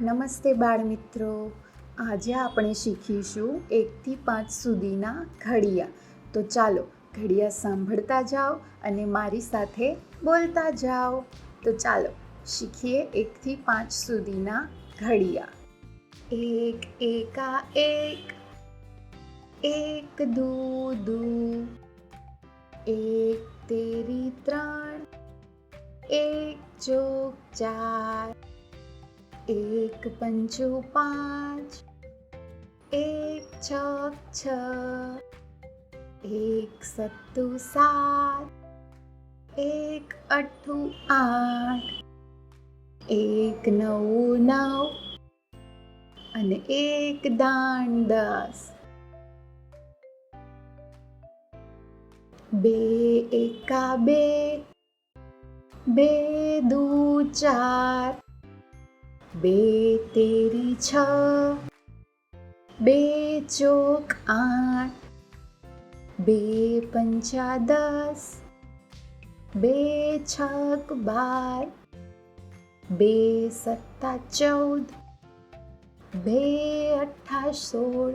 નમસ્તે બાળ મિત્રો. આજે આપણે શીખીશું એકથી પાંચ સુધીના ઘડિયા. તો ચાલો ઘડિયા સાંભળતા જાઓ અને મારી સાથે બોલતા જાઓ. તો ચાલો શીખીએ એકથી પાંચ સુધીના ઘડિયા. એક, એકા એક. એક, દુ દુ. એક, તેરી, ત્રણ. એક, ચોક, ચાર. એક પંચો પાંચ, એક છક છ, એક સત્તુ સાત, એક અઠ્ઠું આઠ, એક નવું નવ અને એક દાણ દસ. બે એકા બે બે દુ ચાર બે તેરી છ, બે ચોક આઠ, બે પંચા દસ, બે છક બાર, બે સત્તા ચૌદ, બે અઠ્ઠા સોળ,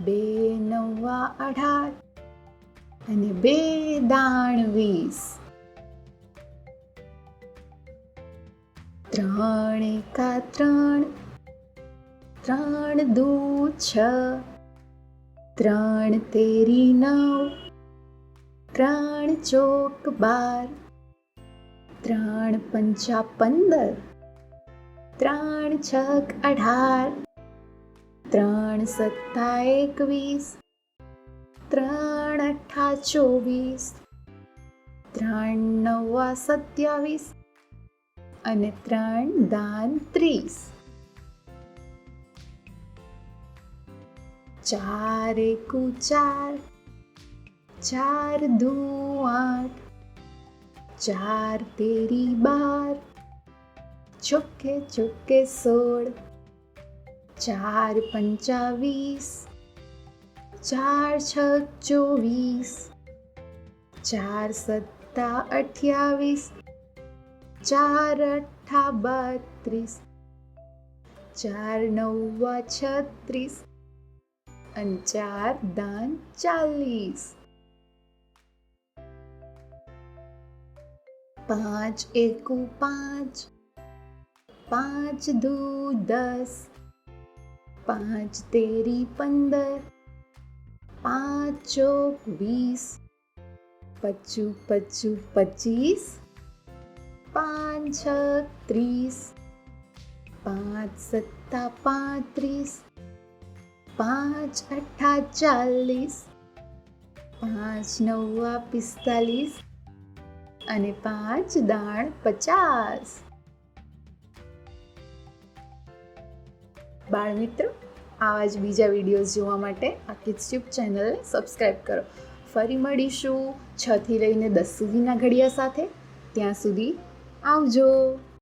બે નવા અઢાર અને બે દાણ વીસ. ત્રણ એકા ત્રણ. ત્રણ દુ છ. ત્રણ તેરી નવ. ત્રણ ચોક બાર. ત્રણ પંચા પંદર. ત્રણ છક અઢાર. ત્રણ સત્તા એકવીસ. ત્રણ અઠા ચોવીસ. ત્રણ નવા સત્યાવીસ. અને ત્રણ દાન ત્રીસ. ચાર એકુ ચાર. ચાર દુ આઠ. ચાર તેરી બાર. ચોખ્ખે ચોખ્ખે સોળ. ચાર પંચાવીસ. ચાર છ ચોવીસ. ચાર સત્તા અઠ્યાવીસ. ચાર અઠ્ઠા બત્રીસ ચાર નવ્વા છત્રીસ અને ચાર દાન ચાલીસ. પાંચ એકુ પાંચ પાંચ દુ દસ, પાંચ તેરી પંદર, પાંચ ચોક વીસ, પચું પચું પચીસ પાંચ છ ત્રીસ, પાંચ સત્તા પાંત્રીસ, પાંચ અઠ્ઠા ચાલીસ, પાંચ નવ્વા પિસ્તાલીસ અને પાંચ દાણ પચાસ. બાળ મિત્રો આવા જ બીજા વિડીયોઝ જોવા માટે આ કિડ્સટ્યુબ ચેનલને સબસ્ક્રાઈબ કરો. ફરી મળીશું છથી લઈને દસ સુધીના ઘડિયા સાથે. ત્યાં સુધી આવજો.